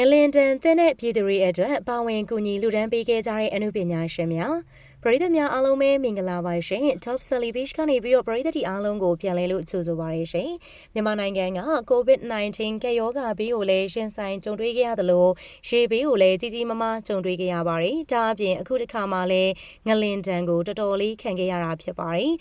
ငလင်တန်သင်းတဲ့ပြည်သူတွေအတွက်ပါဝင်ကူညီလူဒန်းပေးခဲ့ကြတဲ့အမှုပညာရှင်များ ပရိသတ်များအားလုံးပဲမင်္ဂလာပါရှင် Top Celebration ကနေပြီးတော့ပရိသတ်တီအားလုံးကိုပြန်လဲလို့ကြိုဆိုပါရရှင်မြန်မာနိုင်ငံက COVID-19 ကပ်ရောဂါဘေးကိုလည်းရှင်ဆိုင်ကြုံတွေ့ခဲ့ရသလိုရှေးဘေးကိုလည်းကြီးကြီးမားမားကြုံတွေ့ခဲ့ရပါတယ်ဒါအပြင်အခုတစ်ခါမှလည်းငလင်တန်ကိုတော်တော်လေးခံခဲ့ရတာဖြစ်ပါတယ်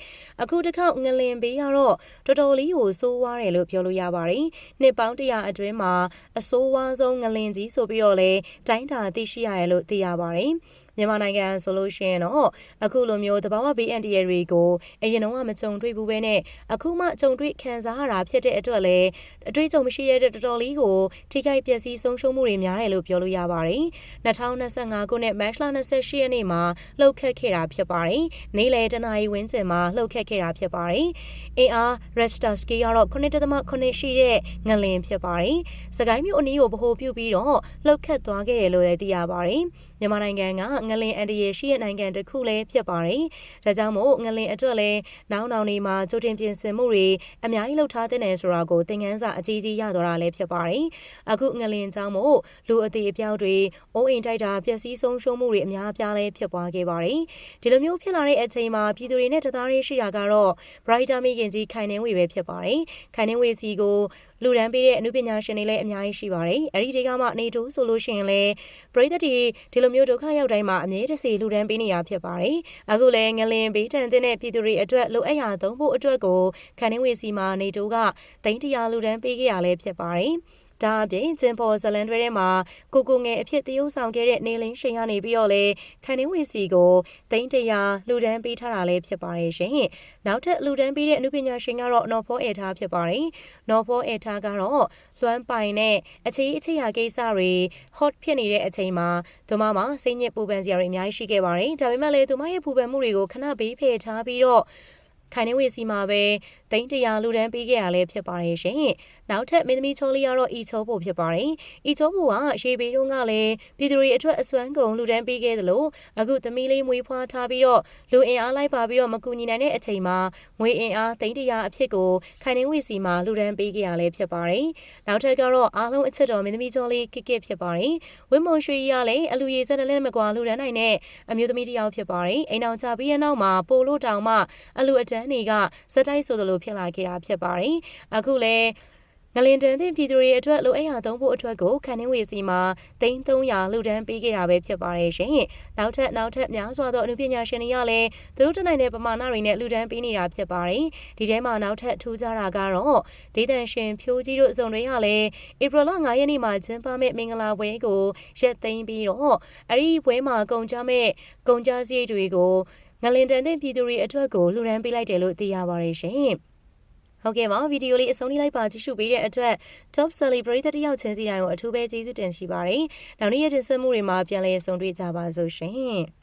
အခုတစ်ခေါက်ငလင်ဘေးကတော့တော်တော်လေးကိုစိုးဝါးတယ်လို့ပြောလို့ရပါတယ်နှစ်ပေါင်းတရာအတွင်းမှာအဆိုးဝါးဆုံးငလင်ကြီးဆိုပြီးတော့လည်းတိုင်းတာသိရှိရတယ်လို့သိရပါတယ် မြန်မာနိုင်ငံဆိုလို့ရှိရင်တော့အခုလိုမျိုးတဘာဝဘေးအန်တီရတွေကိုအရင်တော့မကြုံတွေ့ဘူးပဲနဲ့အခုမှကြုံတွေ့ခံစားရတာဖြစ်တဲ့အတွက်လည်းအတွေ့အကြုံမရှိတဲ့တော်တော်လေးကိုထိခိုက်ပျက်စီးဆုံးရှုံးမှုတွေများတယ်လို့ပြောလို့ရပါတယ်2025ခုနှစ်မတ်လ28ရက်နေ့မှာလှုပ်ခတ်ခဲ့တာဖြစ်ပါတယ်နေ့လယ်တနာရီဝန်းကျင်မှာလှုပ်ခတ်ခဲ့တာဖြစ်ပါတယ်အင်အား Resta Ski ကတော့9.8ရှိတဲ့ငလင်ဖြစ်ပါတယ်စကိုင်းမြို့အနီးကိုဗဟိုပြုပြီးတော့လှုပ်ခတ်သွားခဲ့တယ်လို့လည်းသိရပါတယ်မြန်မာနိုင်ငံကငလင်အန်တရရှိတဲ့နိုင်ငံတစ်ခုလည်းဖြစ်ပါတယ်။ဒါကြောင့်မို့ငလင်အတွက်လည်းနောက်နောက်နေမှာကြိုတင်ပြင်ဆင်မှုတွေအများကြီးလုပ်ထားတဲ့နယ်ဆိုတာကိုသင်ခန်းစာအကြီးကြီးရတော့တာလည်းဖြစ်ပါတယ်။အခုငလင်ကြောင့်မို့လူအသေးအပြောက်တွေအိုးအိမ်တိုက်တာပျက်စီးဆုံးရှုံးမှုတွေအများအပြားလည်းဖြစ်ပွားခဲ့ပါတယ်။ဒီလိုမျိုးဖြစ်လာတဲ့အချိန်မှာပြည်သူတွေနဲ့တသားရေးရှိတာကတော့ Brighter မိခင်ကြီးခိုင်နှင်းဝေပဲဖြစ်ပါတယ်။ခိုင်နှင်းဝေစီကို လူဒန်းပေးတဲ့အမှုပညာရှင်တွေလည်းအများကြီးရှိပါတယ်။အဲဒီတွေကမှနေတူဆိုလို့ရှိရင်လည်းပရိသတ်တွေဒီလိုမျိုးဒုက္ခရောက်တိုင်းမှာအမြဲတစေလူဒန်းပေးနေတာဖြစ်ပါတယ်။အခုလည်းငလင်ဘေးတန်တဲ့ပြည်သူတွေအတွက်လိုအပ်ရာသုံးဖို့အတွက်ကိုခန်းနှင်းဝေစီမှာနေတူကတိန်တရာလူဒန်းပေးခဲ့ရလဲဖြစ်ပါတယ်။ ဒါအပြင်ဂျင်ပေါ်ဇလန်တွဲထဲမှာကိုကိုငယ်အဖြစ်တရုပ်ဆောင်ခဲ့တဲ့နေလင်းရှင်ကနေပြီးတော့လေခန်နင်းဝီစီကိုတိန်းတရာလူဒန်းပေးထားတာလည်းဖြစ်ပါတယ်ရှင်။နောက်ထပ်လူဒန်းပေးတဲ့အမှုပညာရှင်ကတော့နော်ဖောအေထားဖြစ်ပါတယ်။နော်ဖောအေထားကတော့လွှမ်းပိုင်တဲ့အခြေအခြေရာကိစ္စတွေ hot ဖြစ်နေတဲ့အချိန်မှာသူမမှာစိတ်ညစ်ပူပန်စရာတွေအများကြီးရှိခဲ့ပါတယ်။ဒါပေမဲ့လည်းသူမရဲ့ပူပန်မှုတွေကိုခဏဘေးဖယ်ထားပြီးတော့ ခိုင်နေဝေစီမှာပဲတိန်းတရာလူတန်းပေးခဲ့ရလဲဖြစ်ပါတယ်ရှင်။နောက်ထပ်မင်းသမီးချောလေးကတော့အီချောဖို့ဖြစ်ပါတယ်။အီချောဖို့ကရှေးဘေးတုန်းကလည်းပြည်သူတွေအထွတ်အစွမ်းကုန်လူတန်းပေးခဲ့သလိုအခုသမီးလေးမွေးဖွားထားပြီးတော့လူအင်အားလိုက်ပါပြီးတော့မကူညီနိုင်တဲ့အချိန်မှာငွေအင်အားတိန်းတရာအဖြစ်ကိုခိုင်နေဝေစီမှာလူတန်းပေးခဲ့ရလဲဖြစ်ပါတယ်။နောက်ထပ်ကတော့အားလုံးအချက်တော်မင်းသမီးချောလေးကစ်ကစ်ဖြစ်ပါတယ်။ဝင်းမွန်ရွှေရလည်းအလူရည်စက်လည်းမကွာလူတန်းနိုင်တဲ့အမျိုးသမီးတစ်ယောက်ဖြစ်ပါတယ်။အိမ်အောင်ချပြီးရနောက်မှာပိုလို့တောင်မှအလူအတန်းတွေကစက်တိုက်ဆိုသလိုဖြစ်လာခဲ့တာဖြစ်ပါတယ်။အခုလည်းငလင်တန်တဲ့ပြည်သူတွေအတွက်လိုအပ်ရာသုံးဖို့အတွက်ကိုခန်းနှင်းဝေစီမှာ300လူတန်းပေးခဲ့တာပဲဖြစ်ပါတယ်ရှင်။နောက်ထပ်နောက်ထပ်များစွာသောအမှုပညာရှင်တွေကလည်းသူတို့တနိုင်တဲ့ပမာဏတွေနဲ့လူတန်းပေးနေတာဖြစ်ပါတယ်။ဒီထဲမှာနောက်ထပ်ထူးခြားတာကတော့ဒေသရှင်ဖြိုးကြီးတို့စုံတွေကလည်းဧပြီလ9ရက်နေ့မှာကျင်းပမဲ့မင်္ဂလာပွဲကိုရက်သိမ်းပြီးတော့အဲ့ဒီပွဲမှာကုန်ကြမဲ့ကုန်ကြစရိတ်တွေကို ငလင်တန်တဲ့ပြည်သူတွေအတွက်ကိုလှူဒန်းပေးလိုက်တယ်လို့သိရပါတယ်ရှင်။ဟုတ်ကဲ့ပါဗီဒီယိုလေးအဆုံးလေးလိုက်ပါကြည့်ရှုပေးတဲ့အတွက် Top Celebrity တယောက်ချင်းစီတိုင်းကိုအထူးပဲကျေးဇူးတင်ရှိပါတယ်။နောက်နေ့ရက်တင်ဆက်မှုတွေမှာပြန်လည်ဆုံတွေ့ကြပါစို့ရှင်။